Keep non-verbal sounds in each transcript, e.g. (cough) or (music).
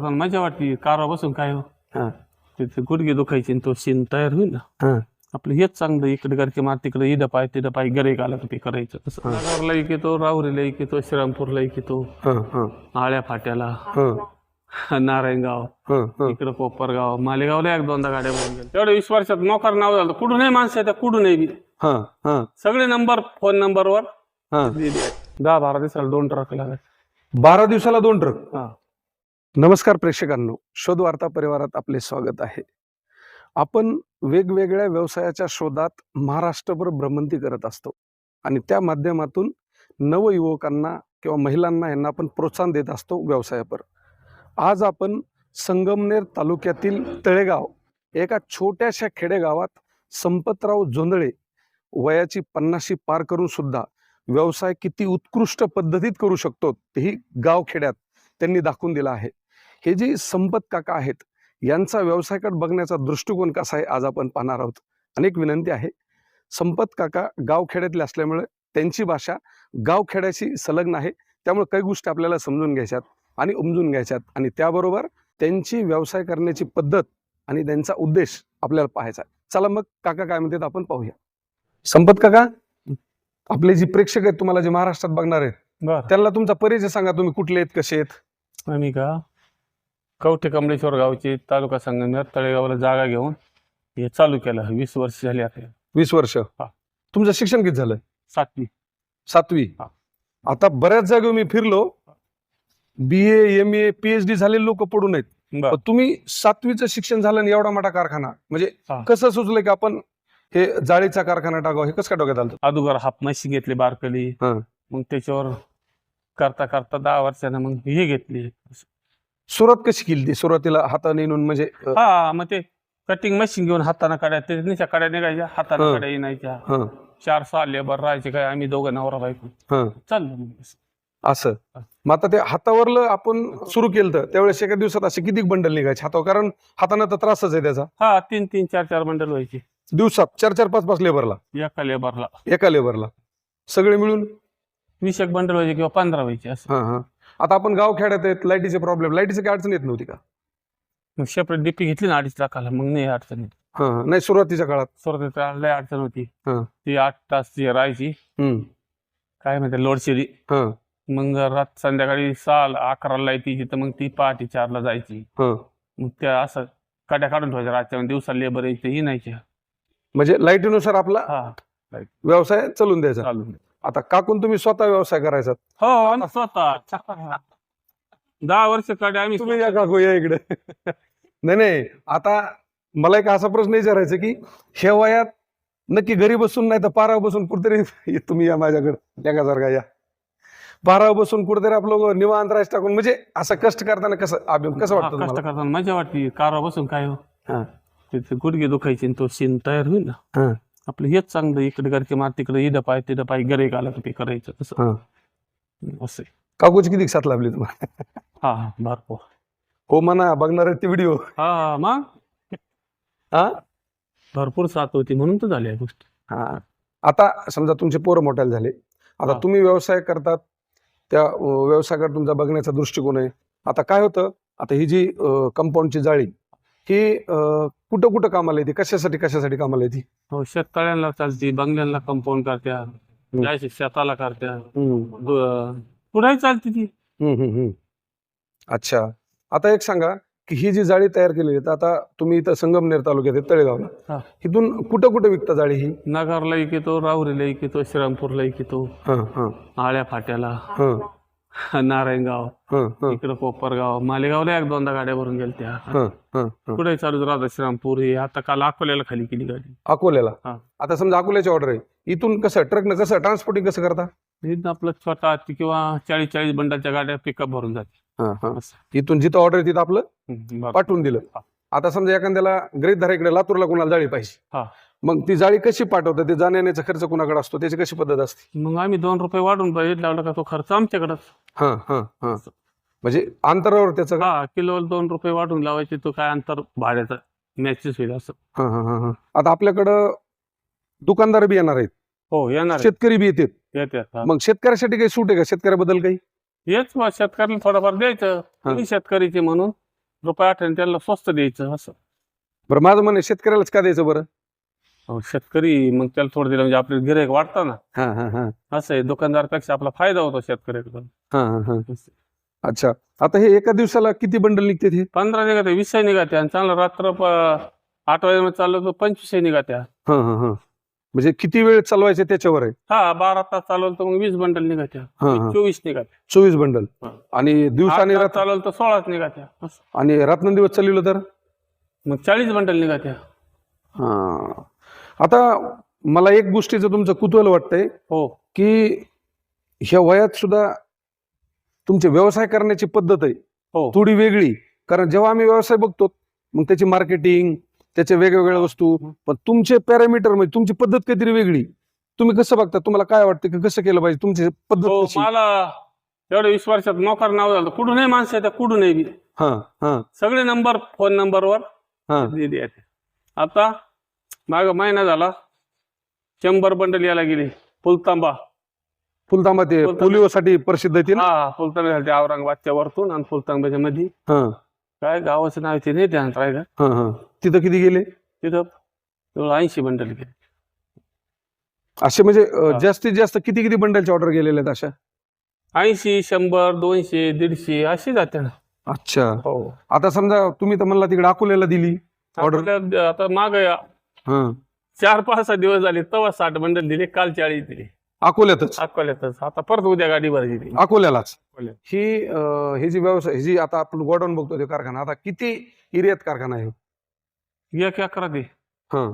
मजा वाटते कारवा बसून काय हो? हा. तिथे गुडघे दुखायचे आणि तो सीन तयार होईल ना? हा. आपलं हेच चांगलं इकडे गारके मार तिकडे इथं पाय तिथं पाय गरे आला का ते करायचं. तसं एक येतो राहुरीला एक येतो श्रीरामपूरला एक येतो. हा हा. आळ्या फाट्याला. हा. नारायणगाव. हा हा. इकडं कोपरगाव. मालेगावला एक दोनदा गाड्या भरून गेल्या तेवढ्या वीस वर्षात मोकार नाव झालं. कुठून नाही माणसं येतात कुठून नाही बी. हा हा. सगळे नंबर फोन नंबरवर हा. दहा बारा दिवसाला दोन ट्रक लागत. बारा दिवसाला दोन ट्रक हा. नमस्कार प्रेक्षकांनो शोध वार्ता परिवारात आपले स्वागत आहे. आपण वेगवेगळ्या व्यवसायाच्या शोधात महाराष्ट्रभर भ्रमंती करत असतो आणि त्या माध्यमातून नवयुवकांना किंवा महिलांना यांना आपण प्रोत्साहन देत असतो व्यवसायावर आज आपण संगमनेर तालुक्यातील तळेगाव एका छोट्याशा खेडेगावात संपतराव जोंधळे वयाची पन्नाशी पार करून सुद्धा व्यवसाय किती उत्कृष्ट पद्धतीत करू शकतो तेही गावखेड्यात त्यांनी दाखवून दिला आहे. हे जे संपत काका आहेत यांचा व्यवसायाकडे बघण्याचा दृष्टिकोन कसा आहे आज आपण पाहणार आहोत. अनेक विनंती आहे. संपत काका गावखेड्यातले असल्यामुळे त्यांची भाषा गावखेड्याशी संलग्न आहे. त्यामुळे काही गोष्टी आपल्याला समजून घ्यायच्यात आणि उमजून घ्यायच्यात आणि त्याबरोबर त्यांची व्यवसाय करण्याची पद्धत आणि त्यांचा उद्देश आपल्याला पाहायचा आहे. चला मग काका काय म्हणतात आपण पाहूया. संपत काका आपले जे प्रेक्षक आहेत तुम्हाला जे महाराष्ट्रात बघणार आहेत त्यांना तुमचा परिचय सांगा तुम्ही कुठले आहेत कसे आहेत? आम्ही का? कवठे कमळेश्वर गावचे तालुका संगमनेर तळेगावला जागा घेऊन हे चालू केलं. वीस वर्ष झाली आता. वीस वर्ष. तुमचं शिक्षण किती झालं सातवी. सातवी. हा. आता बऱ्याच जागेवर मी फिरलो. B A M A P H D झालेले लोक पडून आहेत बर. पण तुम्ही सातवीचं शिक्षण झालं आणि एवढा मोठा कारखाना म्हणजे हा. कसं सुचलं की आपण हे जाळीचा कारखाना टाकावं हे कसं काय डोक्यात आलं अगोदर हाफ मशीन घेतली बारकली. हा. मग त्याच्यावर करता करता दहा वर्षानं मग हे घेतली. सुरुवात कशी केली ती? सुरुवातीला हाताने नेऊन म्हणजे अ, हा मग ते कटिंग मशीन घेऊन हाताने काढ्या ते निशा काड्या निघायच्या हाताने हा. काड्या येण्याच्या हा, चार सहा लेबर राहायचे काय आम्ही दोघं नवरा बायको. हा, चाललो मग. असं. मग आता ते हातावरलं आपण सुरू केलं तर त्यावेळेस एका दिवसात असे किती बंडल निघायचे हातावर? कारण हाताने तर त्रासच आहे त्याचा. हा तीन तीन चार चार बंडल व्हायचे. दिवसात चार चार पाच पाच लेबरला? एका लेबरला. एका लेबरला. सगळे मिळून? वीस एक बंडल व्हायचे किंवा पंधरा व्हायचे असं. हा हा. आता आपण गाव खेड्यात आहेत लाईटीचे प्रॉब्लेम लाईटीची काही अडचण येत नव्हती का? मग सेपरेट डीपी घेतली ना अडीच लाखाला मग नाही अडचण येत. हा हा. नाही सुरुवातीच्या काळात. सुरुवातीला लय अडचण होती. हा. ती आठ तास ती राहायची. हम्म. काय म्हणते लोडशेडी. हा. मग रात संध्याकाळी सहा अकराला येते तर मग ती पहाटे चारला जायची. हा. मग त्या असं काड्या काढून ठेवायच्या रातच्या मग दिवसा लेबर यायचे ही नाही म्हणजे लाईटीनुसार आपला हा व्यवसाय चालून द्यायचा. चालू आता काकून तुम्ही स्वतः व्यवसाय करायचा हो स्वतः. दहा वर्ष काढे आम्ही तुम्ही या काकू या इकडे. नाही नाही आता मला एक असा प्रश्न विचारायचा की ह्या वयात नक्की घरी बसून नाही तर पारावर बसून कुठेतरी (laughs) तुम्ही या माझ्याकडे एकासारखा या. पारावर बसून कुठेतरी आपलं निवांत राहायचं टाकून म्हणजे असं कष्ट करताना कसं अभि- कसं हा, वाटतं कष्ट तुम्हाला? करताना मजा वाटते कारवा बसून काय हो? हा. तिथे गुडघे दुखायचे आणि तो सीन तयार होईल ना? हा. आपलं हेच चांगलं इकडे गारके मार तिकडे इथं पाय तिथं पाय गरे आला का ते करायचं तसं. हा. असं. आहे. काकूची किती साथ लाभली तुम्हाला? हा हा भरपूर. हो म्हणा बघणार आहेत ते व्हिडिओ हा हा मग? हा? भरपूर साथ होती म्हणून तर झाली गोष्ट. हा. आता समजा तुमचे पोरं मोठ्याले झाले. आता हा. तुम्ही व्यवसाय करतात. त्या अं, व्यवसायाकडे तुमचा बघण्याचा दृष्टिकोन आहे. आता काय होतं? आता ही जी कंपाऊंडची जाळी ही अं, कुठं कुठं कामाला येते? कशासाठी कशासाठी कामाला येते? हो शेततळ्यांना चालती बंगल्यांना कंपाऊंड करत्या जायचे शेताला करत्या. दु- कुठेही चालते ती. हम्म, हम्म, हम्म. अच्छा. आता एक सांगा की ही जी जाळी तयार केलेली आहे तर आता तुम्ही इथं संगमनेर तालुक्यात आहे, तळेगावला हा. इथून कुठं कुठं विकता जाळी ही? नगरला एक येतो राहुरीला एक येतो श्रीरामपूरला एक येतो हा हा. आळ्या फाट्याला. हा. (laughs) नारायणगाव हा इकडं कोपरगाव मालेगावला एक दोनदा गाड्या भरून गेल्या हा हा हा कुठे चालू राहतात श्रीरामपूर हे आता काल अकोल्याला खाली केली गाडी अकोल्याला हा. आता समजा अकोल्याची ऑर्डर आहे इथून कसं ट्रकनं कसं ट्रान्सपोर्टिंग कसं करता आपलं छोटा किंवा चाळीस चाळीस बंडाच्या गाड्या पिकअप भरून जाते हा, हा. असं. इथून जिथं ऑर्डर आहे तिथं आपलं बरं. पाठवून दिलं हा. आता समजा एखाद्याला गरीब धरा इकडे लातूरला कोणाला जाळी पाहिजे हा. मग ती जाळी कशी पाठवतात? ते जाण्याचा खर्च कोणाकडे असतो? त्याची कशी पद्धत असते? मग आम्ही दोन रुपये वाढून पाहिजे लावला का तो खर्च आमच्याकडंच. हा हा हा. म्हणजे अंतरावर त्याचं का? हा किलोला दोन रुपये वाढून लावायचे तो काय अंतर भाड्याचा मॅचेस होईल असं. हा हा हा हा. आता आपल्याकडं दुकानदार बी येणार आहेत. हो येणार आहे. शेतकरी बी येतात. हा. मग शेतकऱ्यासाठी काही सूट आहे का? शेतकऱ्याबद्दल काही? हेच बा शेतकऱ्याला थोडंफार द्यायचं. तुम्ही शेतकरीचे म्हणून रुपये आठवण त्यांना स्वस्त द्यायचं असं. बरं माझं म्हणणं आहे, शेतकऱ्यालाच का द्यायचं बरं? अहो, शेतकरी मग त्याला थोडं दिलं म्हणजे आपले गिरायक वाढतं ना. हा हा हा. असं आहे दुकानदारपेक्षा आपला फायदा होतो शेतकऱ्याकडे हा हा हा. अच्छा. आता हे एका दिवसाला किती बंडल निघते हे पंधरा निघात्या वीस निघात्या आणि चांगलं रात्र प- आठ वाजेमध्ये चाललं तर पंचवीस निघात्या. हा हा हा. म्हणजे किती वेळ चालवायचे त्याच्यावर आहे? हा बारा तास चालवलं तर मग वीस बंडल निघात्या. हा हा. चोवीस निघात्या. चोवीस बंडल. हा. आणि दिवसाने आठ तास रात्र? चालवलं तर सोळाच निघात्या. असं. आणि रात्रंदिवस चालवलं तर? मग चाळीस बंडल निघात्या. हा. आता मला एक गोष्टीचं तुमचं कुतूहल वाटतंय हो. की ह्या वयात सुद्धा तुमचे व्यवसाय करण्याची पद्धत आहे. हो. थोडी वेगळी. कारण जेव्हा आम्ही व्यवसाय बघतो मग त्याची मार्केटिंग त्याच्या वेगवेगळ्या वस्तू पण तुमचे पॅरामीटर म्हणजे तुमची पद्धत काहीतरी वेगळी. तुम्ही कसं बघता? तुम्हाला काय वाटतं की कसं केलं पाहिजे तुमची पद्धत हो कशी? मला एवढ्या वीस वर्षात नोकर नाव झालं. कुठूनही माणसं येतात कुठूनही बी हा हा. सगळे नंबर फोन नंबरवर हा. दिले आहेत आता माग महिना झाला. शंभर बंडल यायला गेली. फुलतांबा. फुलतांबा ते फुलतांबा. पोलिओसाठी प्रसिद्ध आहे ते ना? हा फुलतांबा झाले ते औरंगाबादच्या वरतून आणि फुलतांब्याच्या मध्ये हा. काय गावाचं नाव ते नाही ध्यान राहिलं. हा हा. तिथं किती गेले? तिथं जवळ ऐंशी बंडल गेले. असे म्हणजे अं, हा. जास्तीत जास्त किती किती बंडलच्या ऑर्डर गेलेल्या आहेत अशा? ऐंशी शंभर दोनशे दीडशे अशी जाते ना. अच्छा. हो. आता समजा तुम्ही तर म्हणला तिकडे अकोल्याला दिली Order. आपल्याला आता माग चार पाच सहा दिवस झाले तेव्हा साठ बंडल दिले काल चाळीस दिले. अकोल्यातच? अकोल्यातच. आता परत उद्या गाडी भरायची ती. अकोल्यालाच? अकोल्यात. ही अं, ही जी व्यवसाय ही जी आता आपण गोडाऊन बघतो ते कारखाना आता किती एरियात कारखाना आहे? एक एकरात आहे हा.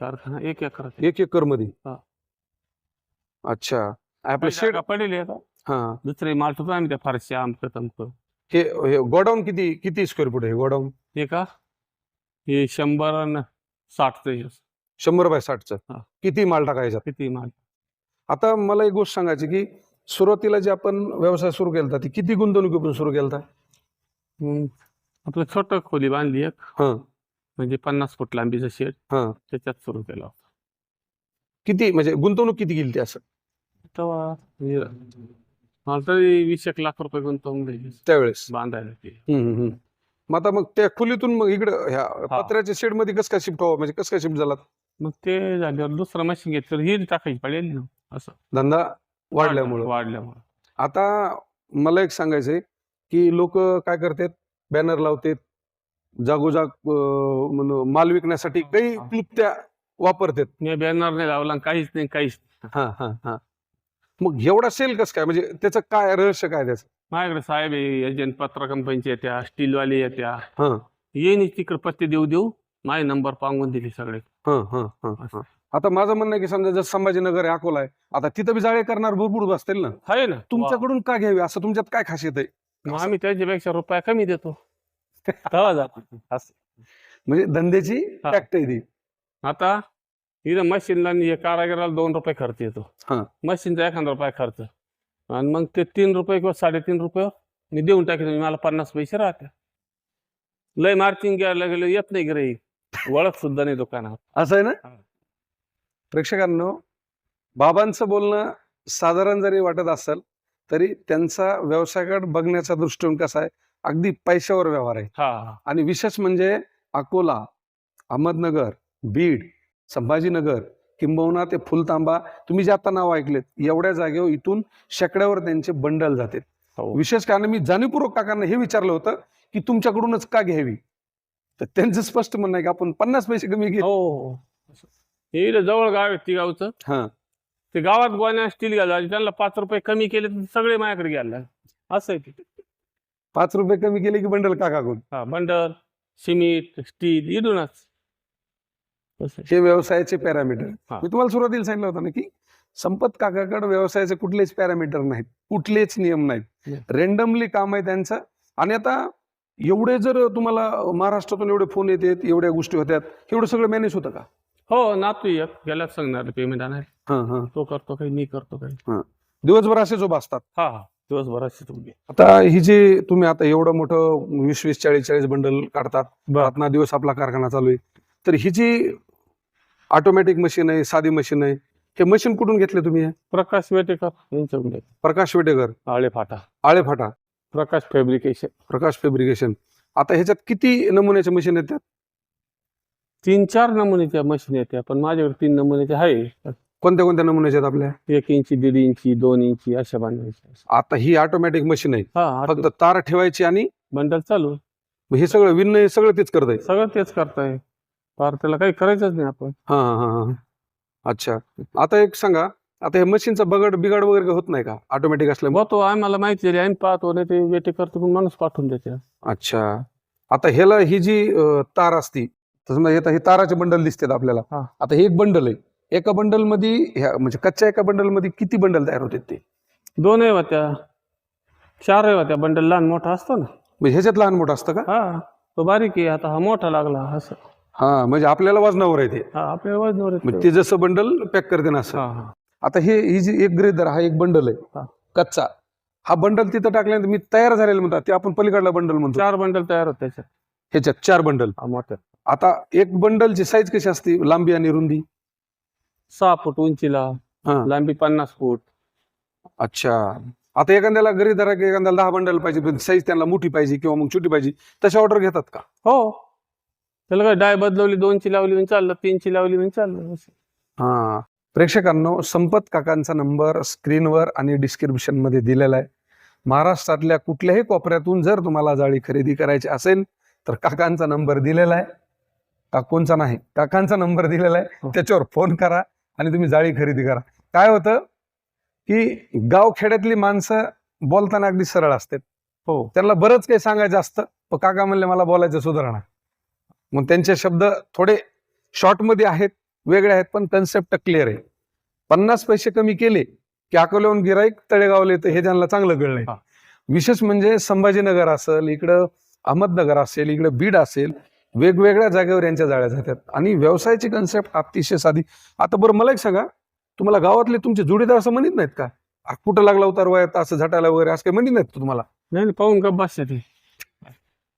कारखाना एक आहे. एक एकरमध्ये हा. अच्छा. आपलं शेड? पडेल आता हा. दुसरे माल ठेवतो आम्ही त्या फारसे आमकं तमकं. हे गोडाऊन किती किती स्क्वेअर फूट आहे गोडाऊन? हे का? हे शंभर साठचं आहे. शंभर बाय साठचं. हा. किती माल टाकायचा? किती माल? आता मला एक गोष्ट सांगायची की सुरुवातीला जे आपण व्यवसाय सुरू केला होता ती किती गुंतवणुकीतून सुरू केला होता हम्म. आपलं छोटं खोली बांधली एक. हा. म्हणजे पन्नास फूट लांबीचं शेड. हा. त्याच्यात सुरू केला होता. किती? म्हणजे गुंतवणूक किती गेली ती असं? तेव्हा म्हणजे मला तरी वीस एक लाख रुपये गुंतवून त्यावेळेस. बांधायला ते हम्म, हम्म, हम्म. मग आता मग त्या खोलीतून मग इकडं ह्या पत्र्याच्या शेडमध्ये कसं काय शिफ्ट व्हावं? म्हणजे कसं काय शिफ्ट झाला मग ते झाल्यावर दुसरं मशीन घेतलं ही टाकायची ना असं. धंदा वाढल्यामुळं. वाढल्यामुळं. आता मला एक सांगायचंय की लोक काय करतात? बॅनर लावतात. जागोजाग अं, म्हण- माल विकण्यासाठी काही. क्लुप्त्या वापरतात. मी बॅनर नाही लावला काहीच नाही काहीच नाही. हा हा हा. मग एवढा सेल कसं काय? म्हणजे त्याचं काय रहस्य काय त्याचं? माझ्याकडे साहेब एजंट पत्र कंपनीचे येत्या स्टीलवाले येत्या. हा. येईन तिकडे पत्ते देऊ देऊ माझे नंबर पांगून दिले सगळे. हा हा हा हा. आता माझं म्हणणं आहे की समजा जर संभाजीनगर आहे अकोला आहे आता तिथं बी जाळे करणार भरपूर बसतील ना? आहे ना. तुमच्याकडून का घ्यावी? असं तुमच्यात काय खासियत आहे? मग आम्ही त्याच्यापेक्षा रुपया कमी देतो. तेव्हा जातो. (laughs) असं. म्हणजे धंद्याची हा. टॅक्ट आहे ती. आता इथं मशीनला आणि कारागिराला दोन रुपये खर्च येतो. हा. मशीनचा एखादा रुपये खर्च. आणि मग ते तीन रुपये किंवा साडेतीन रुपये मी देऊन टाकतो मला पन्नास पैसे राहते लय मार्चिंग घ्यायला गेलं येत नाही गिराई ओळख सुद्धा नाही दुकानात. असं आहे ना. प्रेक्षकांनो बाबांचं बोलणं साधारण जरी वाटत असेल तरी त्यांचा व्यवसायाकडे बघण्याचा दृष्टिकोन कसा आहे? अगदी पैशावर व्यवहार आहे. हा. आणि विशेष म्हणजे अकोला अहमदनगर बीड संभाजीनगर किंबहुना ते फुलतांबा तुम्ही जे आता नाव ऐकलेत एवढ्या जागेवर इथून शेकड्यावर त्यांचे बंडल जाते. हो. विशेष कारण मी जाणीवपूर्वक काकांना हे विचारलं होतं की तुमच्याकडूनच का घ्यावी? तर त्यांचं स्पष्ट म्हणणं आहे की आपण पन्नास पैसे कमी घे हो हो. हे जवळ गाव आहे ती गावचं. हा. ते गावात गोण्या स्टील घ्यायला त्यांना पाच रुपये कमी केले तर सगळे माझ्याकडे घ्यायला असं आहे ते. पाच रुपये कमी केले की बंडल काकाकडून? हा बंडल सिमेंट स्टील इथूनच. हे व्यवसायाचे पॅरामीटर. मी तुम्हाला सुरुवातीला सांगितलं होतं ना की संपत काकाकडे व्यवसायाचे कुठलेच पॅरामीटर नाहीत. कुठलेच नियम नाहीत. नाही. रेंडमली काम आहे त्यांचं. आणि आता एवढे जर तुम्हाला महाराष्ट्रातून एवढे फोन येतात एवढ्या गोष्टी होत्यात एवढं सगळं मॅनेज होतं का? हो नातू एक. गेल्याच सांगणार पेमेंट आणायला. हा हा. तो करतो काही मी करतो काही. दिवसभर असेच उभा असतात. हा हा. दिवसभराची तुम्ही आता ही जी तुम्ही आता एवढं मोठं वीस वीस चाळीस चाळीस बंडल काढतात. दिवस आपला कारखाना चालू आहे. तर ही जी ऑटोमॅटिक मशीन आहे साधी मशीन आहे. हे मशीन कुठून घेतले तुम्ही हे? प्रकाश वेटेकर यांच्याकडे Prakash Whittaker Ale Phata. Ale Phata. Prakash fabrication. Prakash fabrication. आता ह्याच्यात किती नमुन्याचे मशीन येतात? तीन चार नमुन्याच्या मशीन येत्या पण माझ्याकडे तीन नमुन्याच्या आहे. कोणत्या कोणत्या नमुन्याचे आहेत आपल्या? एक इंची दीड इंची दोन इंची अशा बांधायच्या आता ही ऑटोमॅटिक मशीन आहे. हा फक्त तार ठेवायची आणि बंडल चालू. मग हे सगळं विणणं हे सगळं तेच करत आहे सगळं तेच करताय. फार त्याला काही करायचंच नाही आपण. हा हा हा हा. अच्छा. आता एक सांगा आता हे मशीनचा बगड बिघाड वगैरे होत नाही का? ऑटोमॅटिक असल्यामुळे? बघतो आम्हाला माहिती झाली आम्ही पाहतो नाही ते वेटे करतो पण माणूस पाठवून देते. अच्छा. आता ह्याला ही जी अं, तार असती तर समजा हे हे ताराचे बंडल दिसतात आपल्याला. हा. आता हे एक बंडल आहे. एका बंडलमध्ये ह्या म्हणजे कच्च्या एका बंडलमध्ये किती बंडल तयार होते ते? दोन आहे होत्या. चार आहे होत्या. बंडल लहान मोठा असतो ना. म्हणजे ह्याच्यात लहान मोठं असतं का? हा. तो बारीक आहे आता हा मोठा लागला असं. हा म्हणजे आपल्याला वजनावर आहे ते. हा आपल्या वजनावर येतं. म्हणजे ते. जसं बंडल पॅक करते ना असं. हा हा. आता हे ही जी एक ग्रेदर हा एक बंडल आहे. हा. कच्चा. हा बंडल तिथं टाकल्यानंतर मी तयार झालेलं म्हणतात. ते आपण पलीकडला बंडल म्हणतो. चार बंडल तयार होत त्याच्यात. ह्याच्यात चार बंडल. हा मोठ्या आता एक बंडलची साईज कशी असते? लांबी आणि रुंदी? सहा फूट उंचीला. हा. लांबी पन्नास फूट. अच्छा. आता एखाद्याला गरीब की एखाद्याला दहा बंडल पाहिजे साईज त्यांना मोठी पाहिजे किंवा मग छोटी पाहिजे तशा ऑर्डर घेतात का? हो. त्याला काय डाय बदलवली दोनची लावली म्हणजे चाललं तीनची लावली म्हणजे चाललं. असं. हा. प्रेक्षकांनो संपत काकांचा नंबर स्क्रीनवर आणि डिस्क्रिप्शनमध्ये दिलेला आहे. महाराष्ट्रातल्या कुठल्याही कोपऱ्यातून जर तुम्हाला जाळी खरेदी करायची असेल तर काकांचा नंबर दिलेला आहे. काकूंचा नाही काकांचा नंबर दिलेला आहे. हो. त्याच्यावर फोन करा आणि तुम्ही जाळी खरेदी करा. काय होतं की गावखेड्यातली माणसं बोलताना अगदी सरळ असतात. हो. त्यांना बरंच काही सांगायचं असतं पण काका म्हणले मला बोलायचं सुधारणा. मग त्यांचे शब्द थोडे शॉर्टमध्ये आहेत वेगळे आहेत पण कन्सेप्ट क्लिअर आहे. पन्नास पैसे कमी केले की अकोल्याहून गिराईक तळेगावले तर हे त्यांना चांगलं कळलंय. विशेष म्हणजे संभाजीनगर असेल इकडं अहमदनगर असेल इकडं बीड असेल वेगवेगळ्या जागेवर यांच्या जाळ्या जातात. आणि व्यवसायाची कन्सेप्ट अतिशय साधी. आता बरं मला एक सांगा तुम्हाला गावातले तुमचे जोडीदार असं म्हणत नाहीत का? कुठं लागला उतार वयात? असं झटायला वगैरे असं काही म्हणत नाहीत तुम्हाला? नाही पाहून का बसते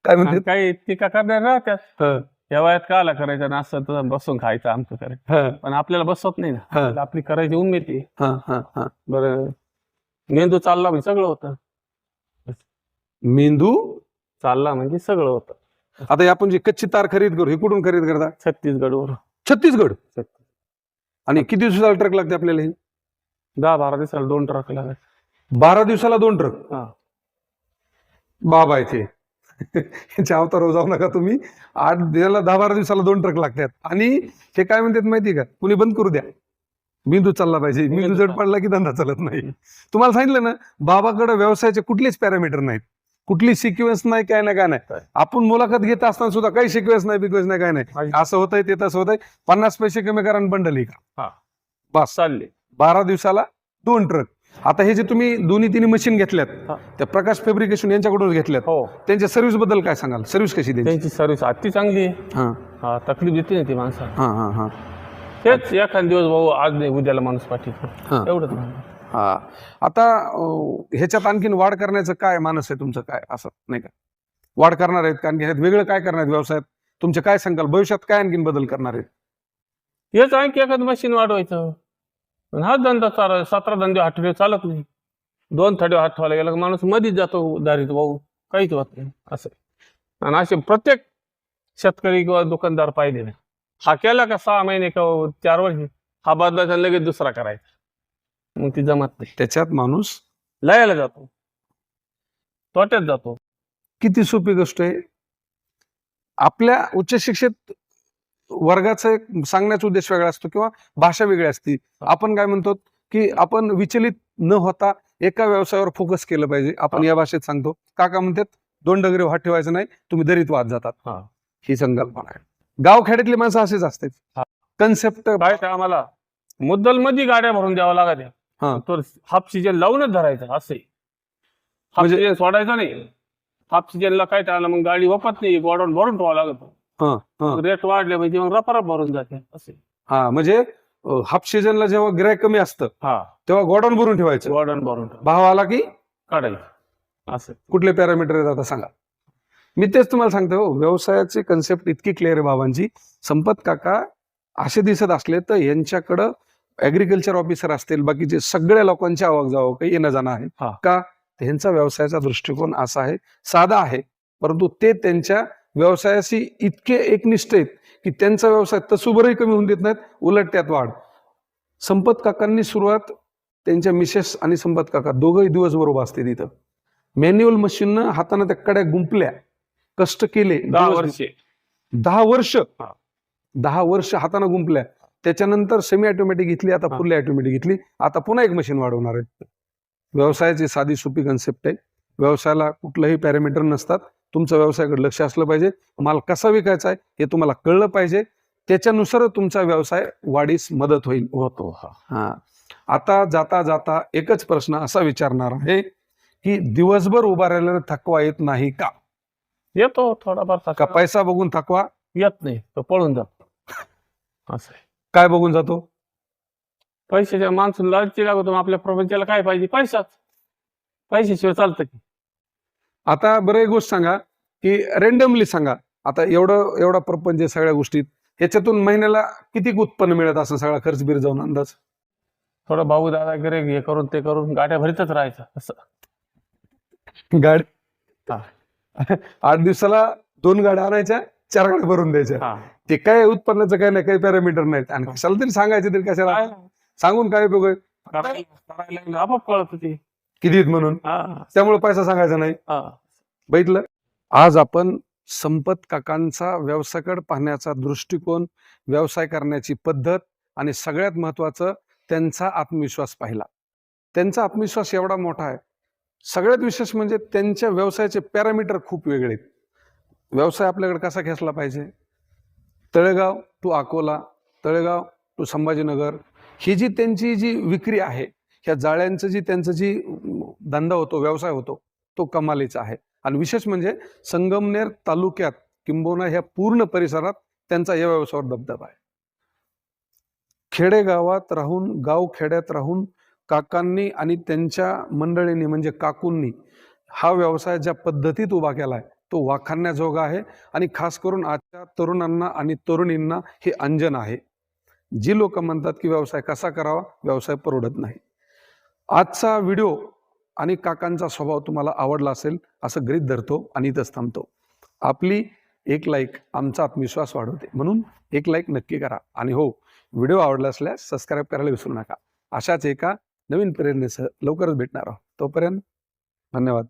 काय म्हणते काही टीका करणार ना त्यात हं, या वयात का आला करायचं ना असं तर बसून खायचं आमचं करायचं पण आपल्याला बसवत नाही ना. आपली करायची उमेद. हं, हं, हं. बरं. मेंदू चालला म्हणजे सगळं होतं. मेंदू? चालला म्हणजे सगळं होतं. आता हे आपण जी कच्ची तार खरेदी करू हे कुठून खरेदी करता? छत्तीसगडवर छत्तीसगड? छत्तीस. आणि किती दिवसाला ट्रक लागते आपल्याला हे? दहा बारा दिवसाला दोन ट्रक लागायचे बारा दिवसाला दोन ट्रक? हा. बाबा इथे. यांच्या अवतारावर जाऊ नका तुम्ही. आठ दिवसाला दहा बारा दिवसाला दोन ट्रक लागतात. आणि हे काय म्हणतात माहिती का? कुणी बंद करू द्या. मेंदू चालला पाहिजे. मेंदू जड पडला की धंदा चालत नाही. तुम्हाला सांगितलं ना बाबाकडे व्यवसायाचे कुठलेच पॅरामीटर नाहीत. कुठली सिक्वेन्स नाही काय नाही काय नाही? आपण मुलाखत घेत असताना सुद्धा काही सिक्वेन्स नाही बिक्वेन्स नाही काय नाही. आहे. असं होतंय ते तसं होतंय. पन्नास पैसे कमी करा बंडल आहे का. बस. चालले. बारा दिवसाला दोन ट्रक. आता हे जे तुम्ही दोन्ही तिन्ही मशीन घेतल्यात. त्या प्रकाश फॅब्रिकेशन यांच्याकडून घेतल्यात. हो. त्यांच्या सर्व्हिसबद्दल काय सांगाल? सर्व्हिस कशी त्यांची? त्यांची सर्व्हिस अति चांगली आहे. हा. हा तकलीफ देते ना ती हा हा हा. तेच एखाद दिवस भाऊ आज नाही उद्याला माणूस हा. एवढंच. हा. आता अं, ह्याच्यात आणखीन वाढ करण्याचं काय मानस आहे तुमचं काय? असं नाही का? वाढ करणार आहेत कारण की ह्यात वेगळं काय करणार आहेत व्यवसायात? तुमचे काय सांगाल भविष्यात काय आणखीन बदल करणार आहेत? हेच आणखी एखादं मशीन वाढवायचं. पण हा धंदा चालू सतरा धंदे आठवडे चालत नाही. दोन थडे हात ठेवायला गेला की माणूस मधीच जातो दारीत भाऊ. काहीच होत नाही. असं. आणि असे प्रत्येक शेतकरी किंवा दुकानदार पाहिले नाही हा केला का सहा महिने किंवा चार वर्ष हा बदलायचा आणि लगेच दुसरा करायचा. मग ती जमत नाही. त्याच्यात माणूस लयाला जातो. तोट्यात जातो. किती सोपी गोष्ट आहे. आपल्या उच्च शिक्षित वर्गाचा एक सांगण्याचा उद्देश वेगळा असतो किंवा भाषा वेगळी असते. आपण काय म्हणतो की आपण विचलित न होता एका व्यवसायावर फोकस केलं पाहिजे. आपण. या भाषेत सांगतो. काका म्हणतात दोन डगरे वाट ठेवायचं नाही तुम्ही दरीत वाद जातात. हा. संकल्पना आहे. गावखेड्यातली माणसं असेच असतात. हा. कन्सेप्ट काय आम्हाला मुद्दलमध्ये गाड्या भरून द्यावं हा. लागत्या तो हाफ सीजन लावूनच धरायचं असं हाफ म्हणजे- सीजन सोडायचं नाही. हाफ सीजनला काय त्याला मग गाडी वपत नाही गोडाऊन भरून ठेवावं लागत. रेट वाढले म्हणजे मग रफारफ भरून जाते असे. हा म्हणजे हाफ सीझनला जेव्हा गिरायक कमी असतं हा. तेव्हा गोडाऊन भरून ठेवायचं. गोडाऊन भरून ठेवा. भाव आला की काढायचं. असं. कुठले पॅरामीटर आहेत आता सांगा. मी तेच तुम्हाला सांगतो हो, व्यवसायाची कन्सेप्ट इतकी क्लिअर आहे बाबांची संपत काका असे दिसत असले तर यांच्याकडं ऍग्रिकल्चर ऑफिसर असतील बाकीचे सगळ्या लोकांची आवक जावं काही येणं जाणं आहे. हा. का? तर ह्यांचा व्यवसायाचा दृष्टिकोन असा आहे साधा आहे. परंतु ते त्यांच्या व्यवसायाशी इतके एकनिष्ठ आहेत की त्यांचा व्यवसाय तसुबरही कमी होऊन देत नाहीत उलट त्यात वाढ. संपत काकांनी सुरुवात त्यांच्या मिसेस आणि संपत काका दोघंही दिवसभर उभा असते तिथं मॅन्युअल मशीननं हाताने त्या कड्या गुंपल्या कष्ट केले दहा वर्षे. दहा वर्ष. दहा वर्ष हाताने गुंपल्या. त्याच्यानंतर सेमी ऑटोमॅटिक घेतली आता. फुल्ली ऑटोमॅटिक घेतली. आता पुन्हा एक मशीन वाढवणार आहे व्यवसायाची साधी सोपी कन्सेप्ट आहे. व्यवसायाला कुठलंही पॅरामीटर नसतात. तुमचं व्यवसायाकडे लक्ष असलं पाहिजे. माल कसा विकायचा आहे हे तुम्हाला कळलं पाहिजे. त्याच्यानुसार तुमचा व्यवसाय वाढीस मदत होईल. होतो हा. हा. आता जाता जाता एकच प्रश्न असा विचारणार आहे की दिवसभर उभा राहिलेला थकवा येत नाही का? येतो थोडाफार का थकवा. पैसा बघून थकवा? येत नाही तो पळून जातो. (laughs) असं. काय बघून जातो? पैशाच्या माणसून लालची लागतो आपल्या प्रपंचाला काय पाहिजे? पैसाच. पैशाशिवाय चालतं की. आता बरं एक गोष्ट सांगा की रेंडमली सांगा. आता एवढं एवढा प्रपंच आहे सगळ्या गोष्टीत. ह्याच्यातून महिन्याला किती उत्पन्न मिळत असं सगळा खर्च बिर जाऊन अंदाज? थोडं भाऊ दादागिरी हे करून ते करून गाड्या भरीतच राहायचं असं. गाडी. आठ दिवसाला दोन गाड्या आणायच्या चार गाड्या भरून द्यायच्या. ते काय उत्पन्नाचं काय नाही काही पॅरामीटर नाहीत. आणि कशाला तरी सांगायचं तरी कशाला? सांगून काय उपयोग आपोआप कळत ते. किती आहेत म्हणून? हा. त्यामुळे पैसा सांगायचा नाही. हा. बघितलं? आज आपण संपत काकांचा व्यवसायाकडे पाहण्याचा दृष्टिकोन व्यवसाय करण्याची पद्धत आणि सगळ्यात महत्वाचं त्यांचा आत्मविश्वास पाहिला. त्यांचा आत्मविश्वास एवढा मोठा आहे. सगळ्यात विशेष म्हणजे त्यांच्या व्यवसायाचे पॅरामीटर खूप वेगळे आहेत. व्यवसाय आपल्याकडे कसा खेचला पाहिजे? तळेगाव टू अकोला तळेगाव टू संभाजीनगर ही जी त्यांची जी विक्री आहे ह्या जाळ्यांचं जी त्यांचं जी धंदा होतो व्यवसाय होतो तो कमालीचा आहे. आणि विशेष म्हणजे संगमनेर तालुक्यात किंबोना ह्या पूर्ण परिसरात त्यांचा या व्यवसायावर दबदबा आहे. खेडेगावात राहून गाव खेड्यात राहून काकांनी आणि त्यांच्या मंडळींनी म्हणजे काकूंनी हा व्यवसाय ज्या पद्धतीत उभा केलाय तो वाखाणण्याजोगा आहे. आणि खास करून आजच्या तरुणांना आणि तरुणींना हे अंजन आहे. जी लोक म्हणतात की व्यवसाय कसा करावा व्यवसाय परवडत नाही. आजचा व्हिडिओ आणि काकांचा स्वभाव तुम्हाला आवडला असेल असं गृहीत धरतो आणि इथंच थांबतो. आपली एक लाईक आमचा आत्मविश्वास वाढवते. म्हणून एक लाईक नक्की करा. आणि हो व्हिडिओ आवडला असल्यास सबस्क्राईब करायला विसरू नका. अशाच एका नवीन प्रेरणेसह लवकरच भेटणार आहोत. तोपर्यंत धन्यवाद.